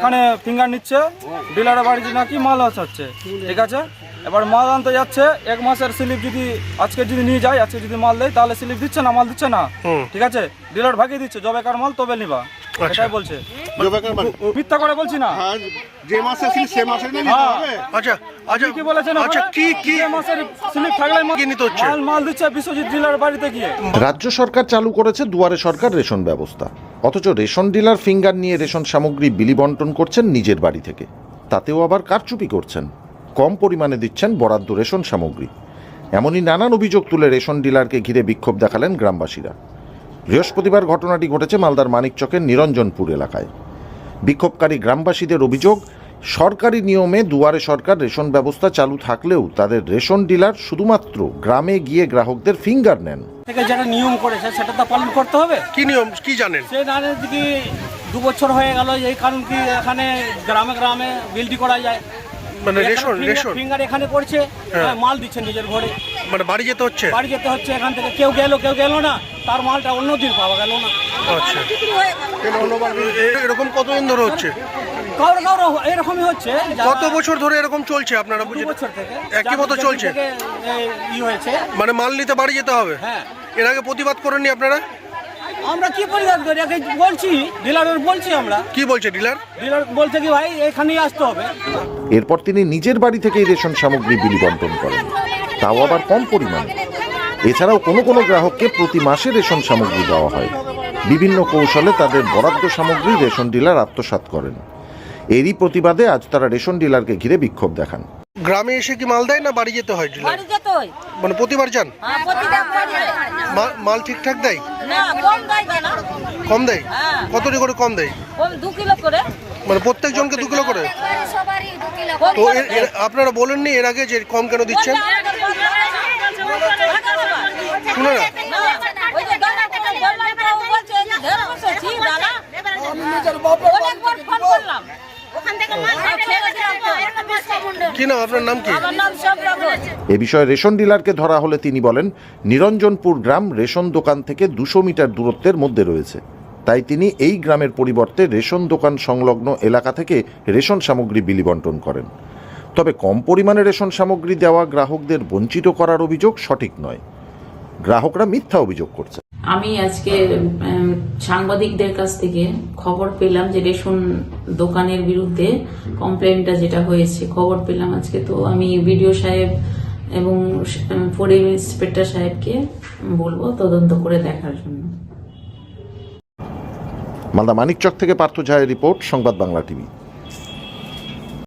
এখানে ফিঙ্গার নিচ্ছে ডিলারের বাড়িতে নাকি মাল আসাচ্ছে ঠিক আছে? এবার মাল আনতে যাচ্ছে এক মাসের স্লিপ যদি আজকে যদি নিয়ে যায় আজকে যদি মাল দেয় তাহলে স্লিপ দিচ্ছে না মাল দিচ্ছে না? ঠিক আছে? ডিলার ভাগিয়ে দিচ্ছে জবেকার মাল তবে নিবা। এটাই বলছে। মানে মিথ্যা করে বলছি না। যে মাসে ছিল সে মাসে না নিতে। হবে? আচ্ছা আচ্ছা। কি বলেছেন আচ্ছা কি কি? মাসের স্লিপ থাকলে মাল- নিতে হচ্ছে? মাল মাল দিচ্ছে বিশ্বজিৎ ডিলার বাড়িতে গিয়ে। রাজ্য সরকার চালু করেছে দুয়ারে সরকার রেশন ব্যবস্থা। অথচ রেশন ডিলার ফিঙ্গার নিয়ে রেশন সামগ্রী বিলি বন্টন করছেন নিজের বাড়ি থেকে। তাতেও আবার কারচুপি করছেন। কম পরিমাণে দিচ্ছেন বরাদ্দ রেশন সামগ্রী। এমনই নানান অভিযোগ তুলে রেশন ডিলারকে ঘিরে বিক্ষোভ দেখালেন গ্রামবাসীরা। বৃহস্পতিবার ঘটনাটি ঘটেছে মালদার মানিকচকের নিরঞ্জনপুর এলাকায়। বিক্ষোভকারী গ্রামবাসীদের অভিযোগ, সরকারি নিয়মে দুয়ারে সরকার রেশন ব্যবস্থা চালু থাকলেও তাদের রেশন ডিলার শুধুমাত্র গ্রামে গিয়ে গ্রাহকদের ফিঙ্গার নেন। থেকে যেটা নিয়ম করেছে সেটা তো পালন করতে হবে। কি নিয়ম কি জানেন? সে না জানে কি দু বছর হয়ে গেল এই কারণ কি এখানে গ্রামে গ্রামে বিলটি করা যায়। মানে রেশন রেশন। ফিঙ্গার এখানে করছে হ্যাঁ, মাল দিচ্ছে নিজের ঘরে। মানে বাড়ি যেতে হচ্ছে? বাড়ি যেতে হচ্ছে এখান থেকে। কেউ গেল কেউ গেল না তার মালটা অন্য দিন পাওয়া গেল না। আচ্ছা। এরকম কতদিন ধরে হচ্ছে? কারও কারও এরকমই হচ্ছে কত বছর ধরে এরকম চলছে আপনারা বছর থেকে একই মতো চলছে? ই হয়েছে। মানে মাল নিতে বাড়ি যেতে হবে? হ্যাঁ। এর আগে প্রতিবাদ করেননি আপনারা? আমরা কি পরিবার করি? একে বলছি ডিলারের বলছি আমরা। কি বলছে ডিলার? ডিলার বলছে কি ভাই এখানেই আসতে হবে। এরপর তিনি নিজের বাড়ি থেকেই রেশন সামগ্রী বিলি বন্টন করেন। তাও আবার কম পরিমাণে। এছাড়াও কোনো কোনো গ্রাহককে প্রতি মাসে রেশন সামগ্রী দেওয়া হয়। বিভিন্ন কৌশলে তাদের বরাদ্দ সামগ্রী রেশন ডিলার আত্মসাৎ করেন। এরই প্রতিবাদে আজ তারা রেশন ডিলারকে ঘিরে বিক্ষোভ দেখান। গ্রামে এসে কি মাল দেয় না বাড়ি যেতে হয় ডিলার বাড়ি যেতে হয় মানে প্রতিবার যান হ্যাঁ প্রতিটা বাড়ি মা- মাল ঠিকঠাক দেয় না কম দেয় কেন কম দেয় হ্যাঁ। কতটি করে কম দেয় কম দু কিলো করে মানে প্রত্যেক জনকে দু কিলো করে কম তো করে এর- এর- আপনারা বলেননি এর আগে যে কম কেন দিচ্ছেন শুনে না কি নাম? আপনার নাম কি? আমার নাম সবরা ঘোষ এ বিষয়ে রেশন ডিলারকে ধরা হলে তিনি বলেন নিরঞ্জনপুর গ্রাম রেশন দোকান থেকে দুশো মিটার দূরত্বের মধ্যে রয়েছে। তাই তিনি এই গ্রামের পরিবর্তে রেশন দোকান সংলগ্ন এলাকা থেকে রেশন সামগ্রী বিলি বন্টন করেন। তবে কম পরিমাণে রেশন সামগ্রী দেওয়া গ্রাহকদের বঞ্চিত করার অভিযোগ সঠিক নয়। গ্রাহকরা মিথ্যা অভিযোগ করছে। আমি আজকে সাংবাদিকদের কাছ থেকে খবর পেলাম যে রেশন দোকানের বিরুদ্ধে কমপ্লেনটা যেটা হয়েছে, খবর পেলাম আজকে। তো আমি বিডিও সাহেব এবং ফোর ইন্সপেক্টর সাহেবকে বলব তদন্ত করে দেখার জন্য। মালদা মানিকচক থেকে পার্থ ঝায়ের রিপোর্ট, সংবাদ বাংলা টিভি।